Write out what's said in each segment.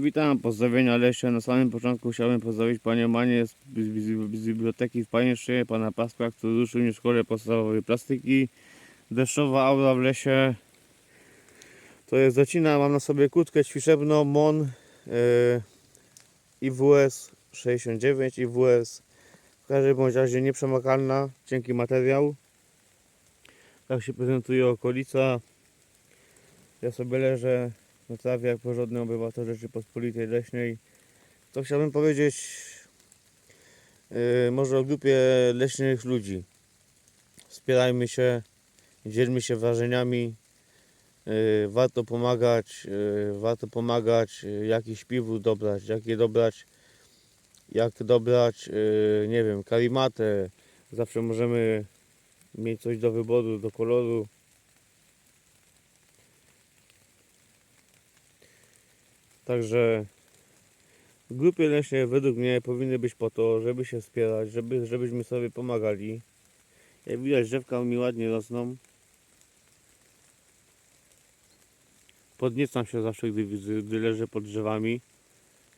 Witam, pozdrowienia Lesia. Na samym początku chciałbym pozdrowić Panią Manię z, z, z, biblioteki w Panieszczy, Pana Paskła, który ruszył mnie w szkole podstawowej plastyki. Deszczowa aura w lesie. To jest zacina, mam na sobie kurtkę ćwiczebną MON yy, IWS 69 IWS. W każdym bądź razie nieprzemakalna, cienki materiał. Tak się prezentuje okolica. Ja sobie leżę na trawie jak porządny obywatel Rzeczypospolitej Leśnej. To chciałbym powiedzieć yy, może o grupie leśnych ludzi. Wspierajmy się, dzielmy się wrażeniami. Yy, warto pomagać, yy, warto pomagać, yy, jaki śpiwór dobrać, jakie dobrać, jak dobrać, yy, nie wiem, karimatę. Zawsze możemy mieć coś do wyboru, do koloru. Także grupy leśne według mnie powinny być po to, żeby się wspierać, żeby, żebyśmy sobie pomagali. Jak widać drzewka mi ładnie rosną. Podniecam się zawsze, gdy, gdy leżę pod drzewami.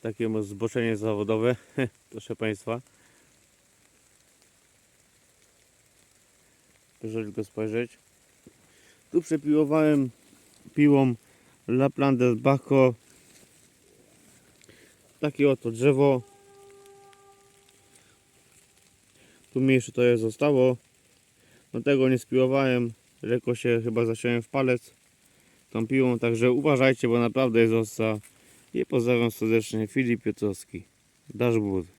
Takie zboczenie zawodowe, proszę Państwa. Proszę tylko spojrzeć. Tu przepiłowałem piłą Laplander Baco takie oto drzewo. Tu jeszcze to jest zostało. No tego nie spiłowałem. Lekko się chyba zaciąłem w palec tą piłą, także uważajcie, bo naprawdę jest osa. I pozdrawiam serdecznie Filip Piotrowski. Dashboard.